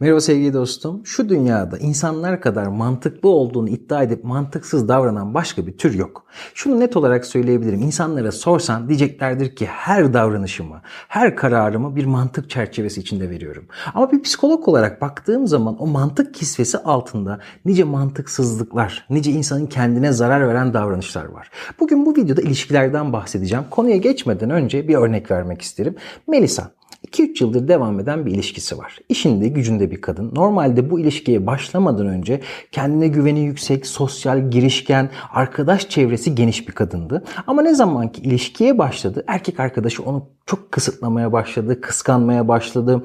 Merhaba sevgili dostum. Şu dünyada insanlar kadar mantıklı olduğunu iddia edip mantıksız davranan başka bir tür yok. Şunu net olarak söyleyebilirim. İnsanlara sorsan diyeceklerdir ki her davranışımı, her kararımı bir mantık çerçevesi içinde veriyorum. Ama bir psikolog olarak baktığım zaman o mantık kisvesi altında nice mantıksızlıklar, nice insanın kendine zarar veren davranışlar var. Bugün bu videoda ilişkilerden bahsedeceğim. Konuya geçmeden önce bir örnek vermek isterim. Melisa 2-3 yıldır devam eden bir ilişkisi var. İşinde gücünde bir kadın. Normalde bu ilişkiye başlamadan önce kendine güveni yüksek, sosyal, girişken, arkadaş çevresi geniş bir kadındı. Ama ne zaman ki ilişkiye başladı erkek arkadaşı onu çok kısıtlamaya başladı, kıskanmaya başladı.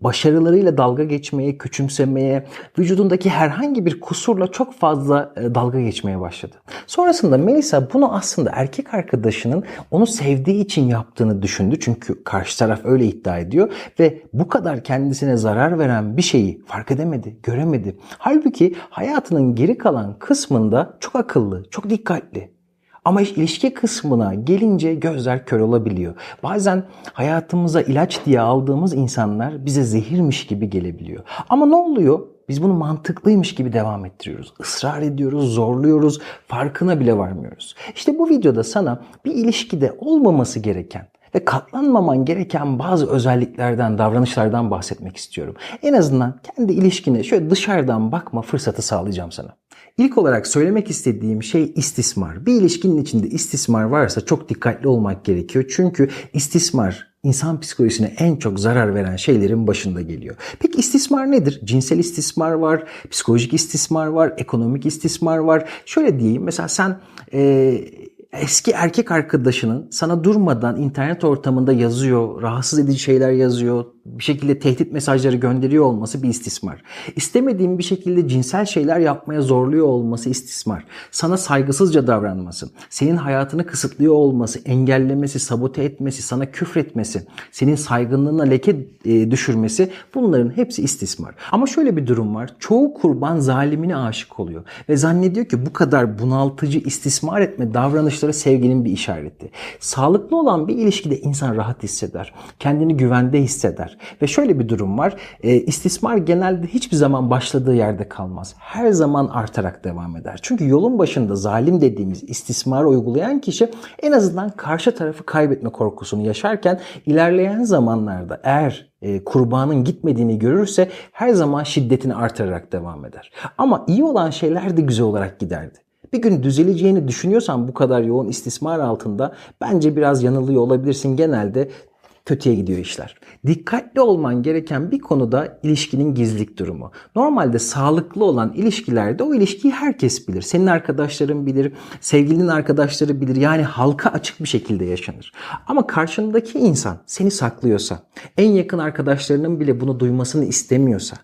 Başarılarıyla dalga geçmeye, küçümsemeye, vücudundaki herhangi bir kusurla çok fazla e, dalga geçmeye başladı. Sonrasında Melisa bunu aslında erkek arkadaşının onu sevdiği için yaptığını düşündü. Çünkü karşı taraf öyle iddia ediyor ve bu kadar kendisine zarar veren bir şeyi fark edemedi, göremedi. Halbuki hayatının geri kalan kısmında çok akıllı, çok dikkatli, ama iş ilişki kısmına gelince gözler kör olabiliyor. Bazen hayatımıza ilaç diye aldığımız insanlar bize zehirmiş gibi gelebiliyor. Ama ne oluyor? Biz bunu mantıklıymış gibi devam ettiriyoruz. Israr ediyoruz, zorluyoruz, farkına bile varmıyoruz. İşte bu videoda sana bir ilişkide olmaması gereken ve katlanmaman gereken bazı özelliklerden, davranışlardan bahsetmek istiyorum. En azından kendi ilişkine şöyle dışarıdan bakma fırsatı sağlayacağım sana. İlk olarak söylemek istediğim şey istismar. Bir ilişkinin içinde istismar varsa çok dikkatli olmak gerekiyor. Çünkü istismar insan psikolojisine en çok zarar veren şeylerin başında geliyor. Peki istismar nedir? Cinsel istismar var, psikolojik istismar var, ekonomik istismar var. Şöyle diyeyim mesela sen e, eski erkek arkadaşının sana durmadan internet ortamında yazıyor, rahatsız edici şeyler yazıyor, bir şekilde tehdit mesajları gönderiyor olması bir istismar. İstemediğin bir şekilde cinsel şeyler yapmaya zorluyor olması istismar. Sana saygısızca davranması, senin hayatını kısıtlıyor olması, engellemesi, sabote etmesi, sana küfretmesi, senin saygınlığına leke e, düşürmesi bunların hepsi istismar. Ama şöyle bir durum var. Çoğu kurban zalimine aşık oluyor ve zannediyor ki bu kadar bunaltıcı istismar etme davranışları sevginin bir işareti. Sağlıklı olan bir ilişkide insan rahat hisseder, kendini güvende hisseder ve şöyle bir durum var. E, istismar genelde hiçbir zaman başladığı yerde kalmaz. Her zaman artarak devam eder. Çünkü yolun başında zalim dediğimiz istismarı uygulayan kişi en azından karşı tarafı kaybetme korkusunu yaşarken ilerleyen zamanlarda eğer e, kurbanın gitmediğini görürse her zaman şiddetini artırarak devam eder. Ama iyi olan şeyler de güzel olarak giderdi. Bir gün düzeleceğini düşünüyorsan bu kadar yoğun istismar altında bence biraz yanılıyor olabilirsin. Genelde kötüye gidiyor işler. Dikkatli olman gereken bir konuda ilişkinin gizlilik durumu. Normalde sağlıklı olan ilişkilerde o ilişkiyi herkes bilir. Senin arkadaşların bilir, sevgilinin arkadaşları bilir. Yani halka açık bir şekilde yaşanır. Ama karşındaki insan seni saklıyorsa, en yakın arkadaşlarının bile bunu duymasını istemiyorsa,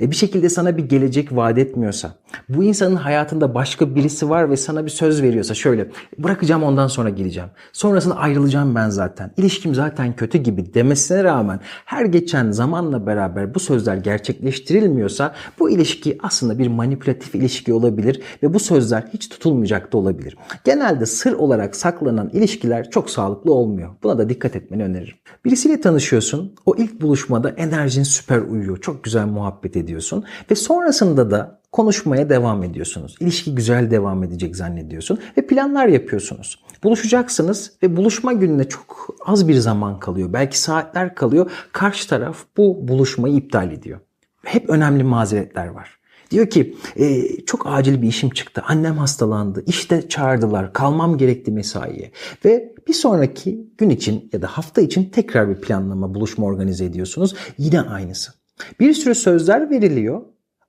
e, bir şekilde sana bir gelecek vaat etmiyorsa, bu insanın hayatında başka birisi var ve sana bir söz veriyorsa şöyle bırakacağım ondan sonra geleceğim. Sonrasında ayrılacağım ben zaten. İlişkim zaten kötü gibi demesine rağmen her geçen zamanla beraber bu sözler gerçekleştirilmiyorsa bu ilişki aslında bir manipülatif ilişki olabilir ve bu sözler hiç tutulmayacak da olabilir. Genelde sır olarak saklanan ilişkiler çok sağlıklı olmuyor. Buna da dikkat etmeni öneririm. Birisiyle tanışıyorsun. O ilk buluşmada enerjin süper uyuyor. Çok güzel muhabbet ediyorsun ve sonrasında da konuşmaya devam ediyorsunuz. İlişki güzel devam edecek zannediyorsun ve planlar yapıyorsunuz. Buluşacaksınız ve buluşma gününe çok az bir zaman kalıyor. Belki saatler kalıyor. Karşı taraf bu buluşmayı iptal ediyor. Hep önemli mazeretler var. Diyor ki e, çok acil bir işim çıktı. Annem hastalandı. İşte çağırdılar. Kalmam gerekti mesaiye. Ve bir sonraki gün için ya da hafta için tekrar bir planlama, buluşma organize ediyorsunuz. Yine aynısı. Bir sürü sözler veriliyor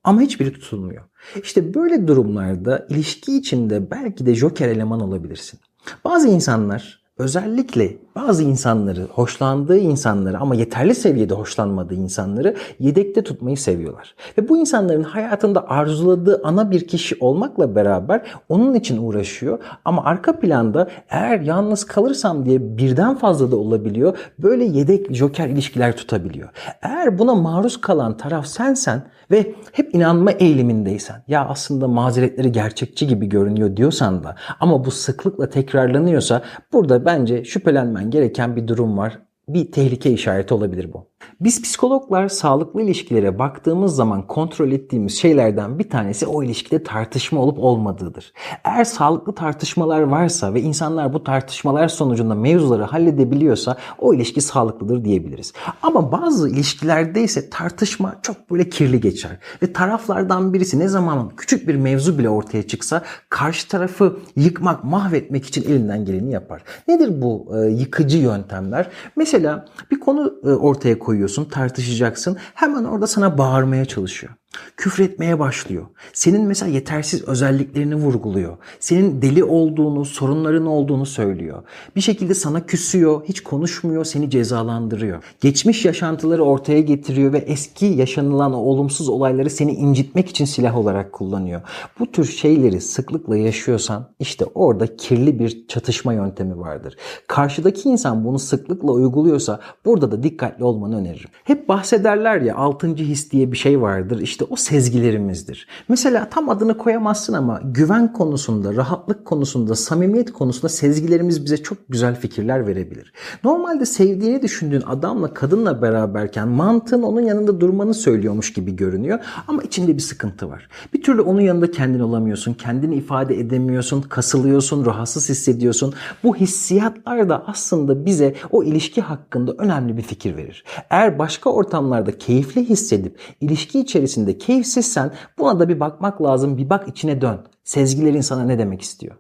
ama hiçbiri tutulmuyor. İşte böyle durumlarda ilişki içinde belki de joker eleman olabilirsin. Bazı insanlar özellikle bazı insanları, hoşlandığı insanları ama yeterli seviyede hoşlanmadığı insanları yedekte tutmayı seviyorlar. Ve bu insanların hayatında arzuladığı ana bir kişi olmakla beraber onun için uğraşıyor. Ama arka planda eğer yalnız kalırsam diye birden fazla da olabiliyor. Böyle yedek joker ilişkiler tutabiliyor. Eğer buna maruz kalan taraf sensen ve hep inanma eğilimindeysen ya aslında mazeretleri gerçekçi gibi görünüyor diyorsan da ama bu sıklıkla tekrarlanıyorsa burada bence şüphelenmen gereken bir durum var. Bir tehlike işareti olabilir bu. Biz psikologlar sağlıklı ilişkilere baktığımız zaman kontrol ettiğimiz şeylerden bir tanesi o ilişkide tartışma olup olmadığıdır. Eğer sağlıklı tartışmalar varsa ve insanlar bu tartışmalar sonucunda mevzuları halledebiliyorsa o ilişki sağlıklıdır diyebiliriz. Ama bazı ilişkilerde ise tartışma çok böyle kirli geçer ve taraflardan birisi ne zaman küçük bir mevzu bile ortaya çıksa karşı tarafı yıkmak, mahvetmek için elinden geleni yapar. Nedir bu e, yıkıcı yöntemler? Mesela bir konu e, ortaya koyuyorsun, tartışacaksın. Hemen orada sana bağırmaya çalışıyor küfretmeye başlıyor. Senin mesela yetersiz özelliklerini vurguluyor. Senin deli olduğunu, sorunların olduğunu söylüyor. Bir şekilde sana küsüyor, hiç konuşmuyor, seni cezalandırıyor. Geçmiş yaşantıları ortaya getiriyor ve eski yaşanılan o olumsuz olayları seni incitmek için silah olarak kullanıyor. Bu tür şeyleri sıklıkla yaşıyorsan işte orada kirli bir çatışma yöntemi vardır. Karşıdaki insan bunu sıklıkla uyguluyorsa burada da dikkatli olmanı öneririm. Hep bahsederler ya altıncı his diye bir şey vardır. İşte o sezgilerimizdir. Mesela tam adını koyamazsın ama güven konusunda, rahatlık konusunda, samimiyet konusunda sezgilerimiz bize çok güzel fikirler verebilir. Normalde sevdiğini düşündüğün adamla kadınla beraberken mantığın onun yanında durmanı söylüyormuş gibi görünüyor ama içinde bir sıkıntı var. Bir türlü onun yanında kendin olamıyorsun, kendini ifade edemiyorsun, kasılıyorsun, rahatsız hissediyorsun. Bu hissiyatlar da aslında bize o ilişki hakkında önemli bir fikir verir. Eğer başka ortamlarda keyifli hissedip ilişki içerisinde keyifsizsen buna da bir bakmak lazım. Bir bak içine dön. Sezgilerin sana ne demek istiyor?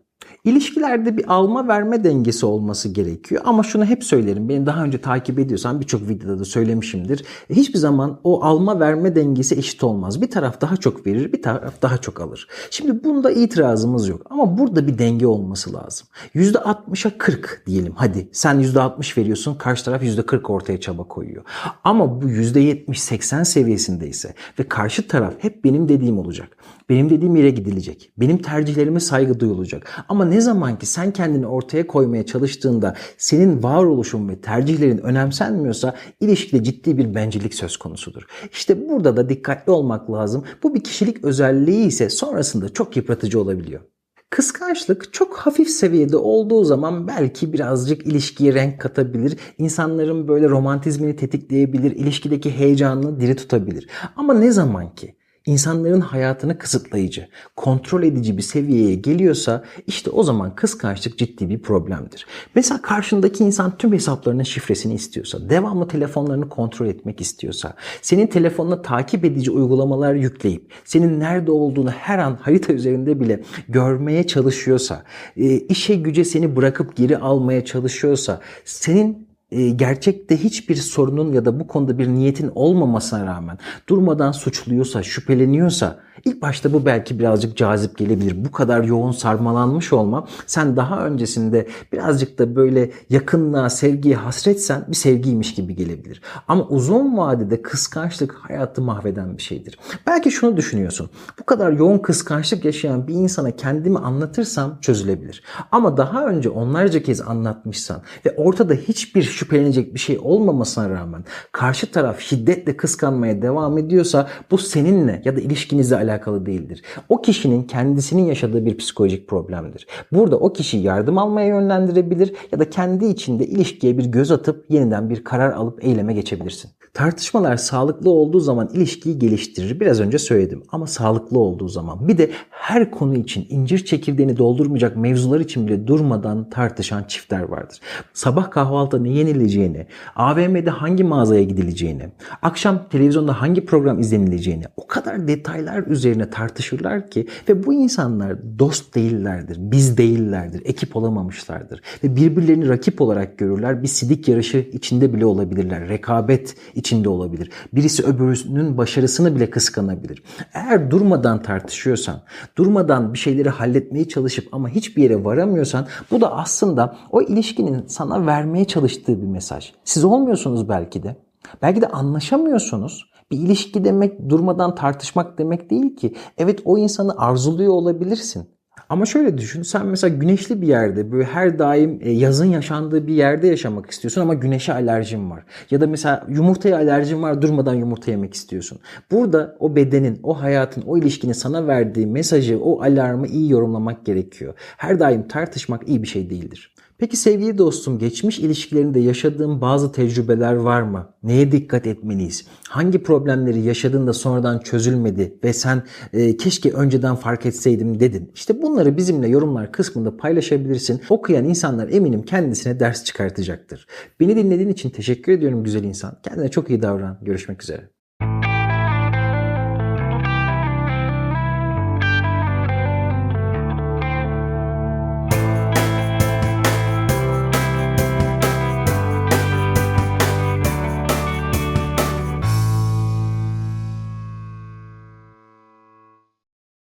İlişkilerde bir alma verme dengesi olması gerekiyor. Ama şunu hep söylerim. Beni daha önce takip ediyorsan birçok videoda da söylemişimdir. Hiçbir zaman o alma verme dengesi eşit olmaz. Bir taraf daha çok verir, bir taraf daha çok alır. Şimdi bunda itirazımız yok. Ama burada bir denge olması lazım. %60'a 40 diyelim. Hadi sen %60 veriyorsun, karşı taraf %40 ortaya çaba koyuyor. Ama bu %70-80 seviyesindeyse ve karşı taraf hep benim dediğim olacak. Benim dediğim yere gidilecek. Benim tercihlerime saygı duyulacak. Ama ne zaman ki sen kendini ortaya koymaya çalıştığında senin varoluşun ve tercihlerin önemsenmiyorsa ilişkide ciddi bir bencillik söz konusudur. İşte burada da dikkatli olmak lazım. Bu bir kişilik özelliği ise sonrasında çok yıpratıcı olabiliyor. Kıskançlık çok hafif seviyede olduğu zaman belki birazcık ilişkiye renk katabilir. İnsanların böyle romantizmini tetikleyebilir, ilişkideki heyecanını diri tutabilir. Ama ne zaman ki insanların hayatını kısıtlayıcı, kontrol edici bir seviyeye geliyorsa işte o zaman kıskançlık ciddi bir problemdir. Mesela karşındaki insan tüm hesaplarının şifresini istiyorsa, devamlı telefonlarını kontrol etmek istiyorsa, senin telefonuna takip edici uygulamalar yükleyip senin nerede olduğunu her an harita üzerinde bile görmeye çalışıyorsa, e, işe güce seni bırakıp geri almaya çalışıyorsa, senin gerçekte hiçbir sorunun ya da bu konuda bir niyetin olmamasına rağmen durmadan suçluyorsa, şüpheleniyorsa ilk başta bu belki birazcık cazip gelebilir. Bu kadar yoğun sarmalanmış olma sen daha öncesinde birazcık da böyle yakınlığa, sevgiye hasretsen bir sevgiymiş gibi gelebilir. Ama uzun vadede kıskançlık hayatı mahveden bir şeydir. Belki şunu düşünüyorsun. Bu kadar yoğun kıskançlık yaşayan bir insana kendimi anlatırsam çözülebilir. Ama daha önce onlarca kez anlatmışsan ve ortada hiçbir şüphelenecek bir şey olmamasına rağmen karşı taraf şiddetle kıskanmaya devam ediyorsa bu seninle ya da ilişkinizle alakalı değildir. O kişinin kendisinin yaşadığı bir psikolojik problemdir. Burada o kişi yardım almaya yönlendirebilir ya da kendi içinde ilişkiye bir göz atıp yeniden bir karar alıp eyleme geçebilirsin. Tartışmalar sağlıklı olduğu zaman ilişkiyi geliştirir. Biraz önce söyledim ama sağlıklı olduğu zaman. Bir de her konu için incir çekirdeğini doldurmayacak mevzular için bile durmadan tartışan çiftler vardır. Sabah kahvaltıda ne yenileceğini, AVM'de hangi mağazaya gidileceğini, akşam televizyonda hangi program izlenileceğini o kadar detaylar üzerine tartışırlar ki ve bu insanlar dost değillerdir, biz değillerdir, ekip olamamışlardır ve birbirlerini rakip olarak görürler. Bir sidik yarışı içinde bile olabilirler. Rekabet içinde olabilir. Birisi öbürünün başarısını bile kıskanabilir. Eğer durmadan tartışıyorsan, durmadan bir şeyleri halletmeye çalışıp ama hiçbir yere varamıyorsan bu da aslında o ilişkinin sana vermeye çalıştığı bir mesaj. Siz olmuyorsunuz belki de. Belki de anlaşamıyorsunuz. Bir ilişki demek durmadan tartışmak demek değil ki. Evet o insanı arzuluyor olabilirsin. Ama şöyle düşün sen mesela güneşli bir yerde böyle her daim e, yazın yaşandığı bir yerde yaşamak istiyorsun ama güneşe alerjin var. Ya da mesela yumurtaya alerjin var durmadan yumurta yemek istiyorsun. Burada o bedenin, o hayatın, o ilişkinin sana verdiği mesajı, o alarmı iyi yorumlamak gerekiyor. Her daim tartışmak iyi bir şey değildir. Peki sevgili dostum geçmiş ilişkilerinde yaşadığın bazı tecrübeler var mı? Neye dikkat etmeliyiz? Hangi problemleri yaşadın da sonradan çözülmedi ve sen e, keşke önceden fark etseydim dedin? İşte bunları bizimle yorumlar kısmında paylaşabilirsin. Okuyan insanlar eminim kendisine ders çıkartacaktır. Beni dinlediğin için teşekkür ediyorum güzel insan. Kendine çok iyi davran. Görüşmek üzere.